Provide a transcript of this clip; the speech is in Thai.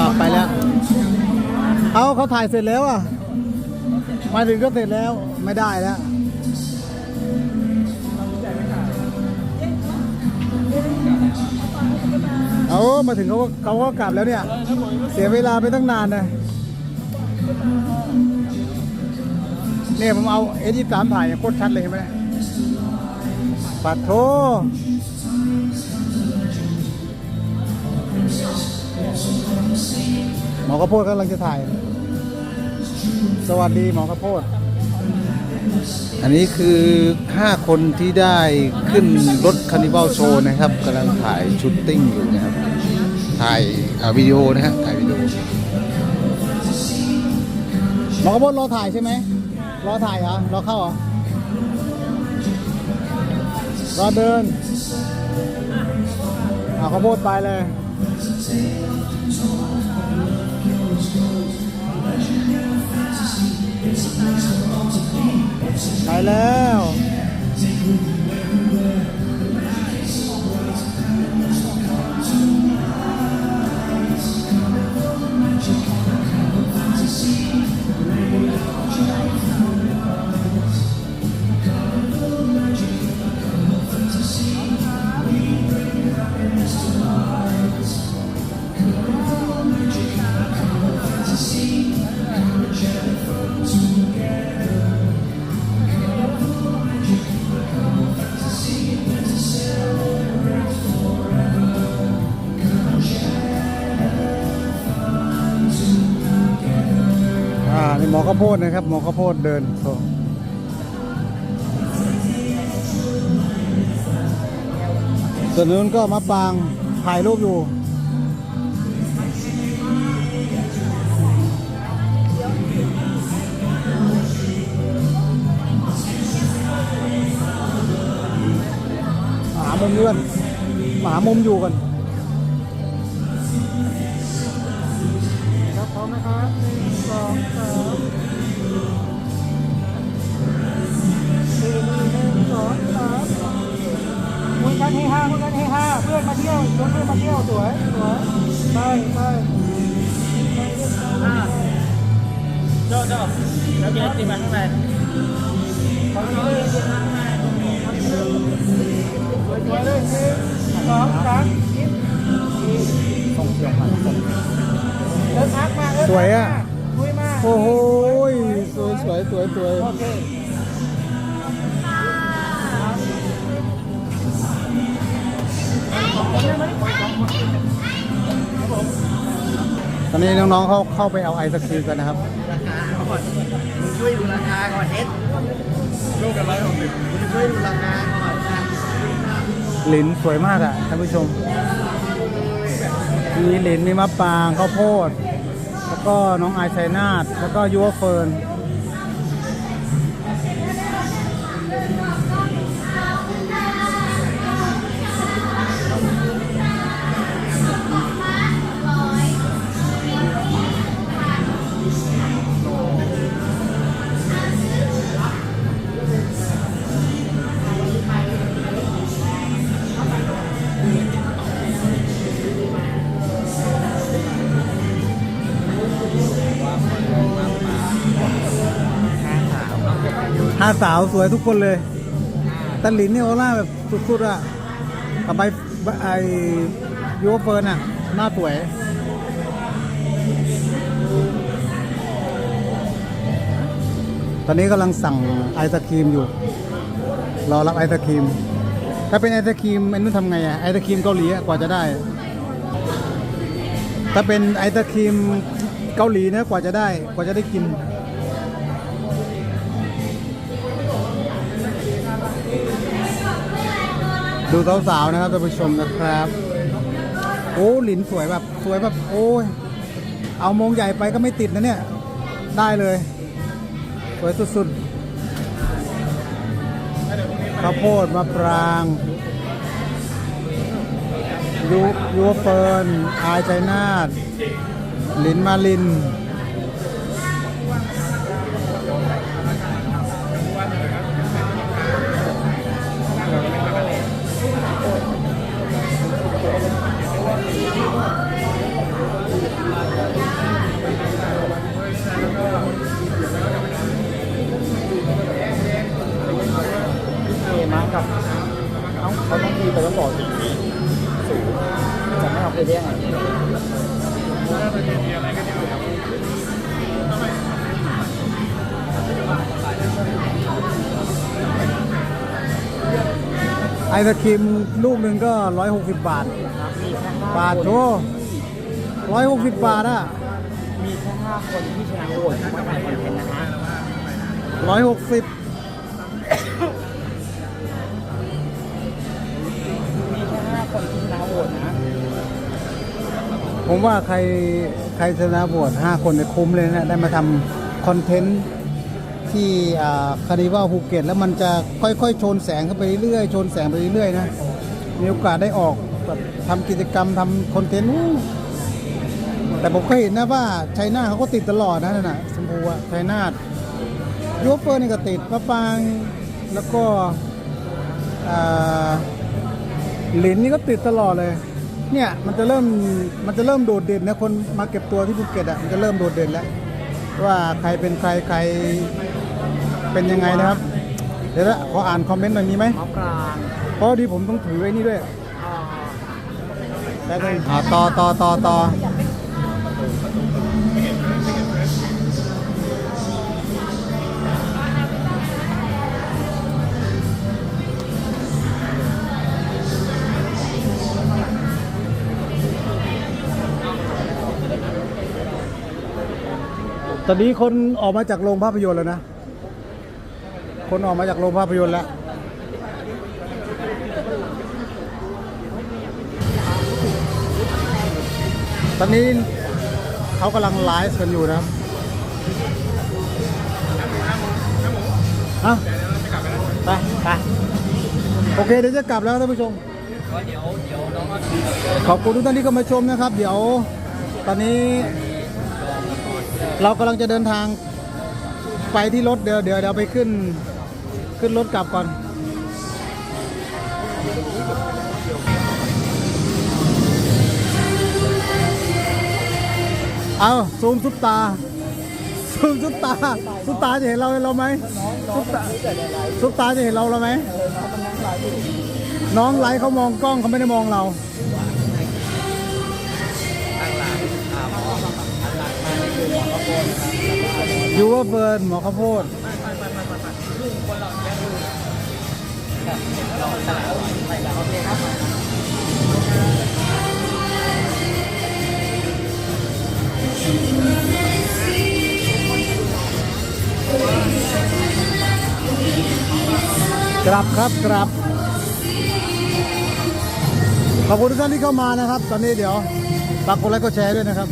อ่าไปแล้ว เอาเขาถ่ายเสร็จแล้วอะ มาถึงก็เสร็จแล้วไม่ได้แล้ว เอามาถึงเขาก็เขาก็กลับแล้วเนี่ย เสียเวลาไปตั้งนานนะเนี่ยผมเอาเอยี่สามถ่ายโคตรชัดเลยเห็นไหมปัดโท หมอกระโพดกำลังจะถ่าย สวัสดีหมอกระโพด อันนี้คือ 5 คนที่ได้ขึ้นรถคานิวัลโชว์นะครับกำลังถ่ายชุดติ้งอยู่นะครับ ถ่ายอ่าวิดีโอนะฮะ ถ่ายวิดีโอ หมอกระโพดรอถ่ายใช่ไหม รอถ่ายเหรอ รอเข้าเหรอ รอเดิน เอาข้าวโพดไปเลย ไปแล้ว อ่านี่หมข้าวโพดนะครับ หมอข้าวโพดเดินโชว์ส่วนนู้นก็มาปางถ่ายรูปอยู่หามุมนี้ก่อนหามุมอยู่กันครับพร้อมนะครับหนึ่งสองสาม ยวชวนมาเที่ยวสวยสวยไปไปโจ้โจ้แล้วเดี๋ยวตีมันข้างในสวยเลยหนึ่งสองสามส่งเสียงมาส่งเดินพักมาสวยอะคุยมาโอ้โหสวยสวยสวยสวยโอเค ตอนนี้น้องๆเขาเข้าไปเอาไอศครีมกันนะครับ ราคาก่อนมึงช่วยดูราคาก่อนเอสลูกกันร้อยหกสิบมึงช่วยดูราคาก่อนนะลิ้นสวยมากอะท่านผู้ชม มีลิ้นมีมะปรางข้าวโพด แล้วก็น้องไอายไซนาทแล้วก็ยูวเฟิร์น สาวสวยทุกคนเลยตันหลินนี่โอล่าแบบสุดๆอะกับใบไอยูเฟิร์นอะ หน้าสวย ตอนนี้กำลังสั่งไอศครีมอยู่ รอรับไอศครีม ถ้าเป็นไอศครีมไอ้นุ่นทำไงอะ ไอศครีมเกาหลีอะกว่าจะได้ ถ้าเป็นไอศครีมเกาหลีเนี่ยกว่าจะได้ กว่าจะได้กิน ดูสาวๆนะครับท่านผู้ชมนะครับ โอ้หลินสวยแบบสวยแบบโอ้ยเอามงใหญ่ไปก็ไม่ติดนะเนี่ย ได้เลย สวยสุดๆข้าวโพดมะปรางยูยูเฟิร์นอายใจนาดหลินมาลิน ต้องบอกถึงสูงจะไม่เอาไปได้ยังไงไอศครีมลูกหนึ่งก็ 160 บาทมีแค่ห้าบาทคนโถ160 บาทอะ มีแค่ห้าคนที่ชนะโหวตว่าถ่ายคอนเทนต์นะคะ160 ผมว่าใครใครชนะบวช5คนเนี่ยคุ้มเลยนะ ได้มาทำคอนเทนต์ที่คานิวัลภูเก็ต แล้วมันจะค่อยๆโชนแสงเข้าไปเรื่อยๆโชนแสงไปเรื่อยๆนะ มีโอกาสได้ออกแบบทำกิจกรรมทำคอนเทนต์แต่ผมก็เห็นนะว่าชัยนาเขาก็ติดตลอดนะนั่นนะสมพูอะชัยนาทยูเฟอร์นี่ก็ติดมะปางแล้วก็อ่าหลินนี่ก็ติดตลอดเลย เนี่ยมันจะเริ่มมันจะเริ่มโดดเด่นนะคนมาเก็บตัวที่ภูเก็ตอะมันจะเริ่มโดดเด่นแล้ว ว่าใครเป็นใครใครเป็นยังไงนะครับ เดี๋ยวนะขออ่านคอมเมนต์หน่อยมีไหมมะปรางเพราะดีผมต้องถือไว้นี่ด้วยอ่าได้ไหมอ่าต่อต่อต่อต่อ อนนี้คนออกมาจากโรงภาพยนตร์แล้วนะ คนออกมาจากโรงภาพยนตร์แล้ว ตอนนี้เขากำลังไลฟ์กันอยู่นะครับฮะไปไปโอเคเดี๋ยวจะกลับแล้วท่านผู้ชมขอบคุณทุกท่านที่เข้ามาชมนะครับ เดี๋ยวตอนนี้ เรากำลังจะเดินทางไปที่รถเดี๋ยวเดี๋ยวเดี๋ยวไปขึ้น ขึ้นรถกลับก่อน เอาซูมซุปตาซูมซุปตาซุปตาจะเห็นเราเราไหมซุปตาซุปตาจะเห็นเราเราไหมน้องไลฟ์เขามองกล้องเขาไม่ได้มองเรา ยูว่าเฟิร์นหมอข้าวโพดกลับครับกลับ ขอบคุณทุกท่านที่เข้ามานะครับ ตอนนี้เดี๋ยวฝากกดไลค์กดแชร์ด้วยนะครับ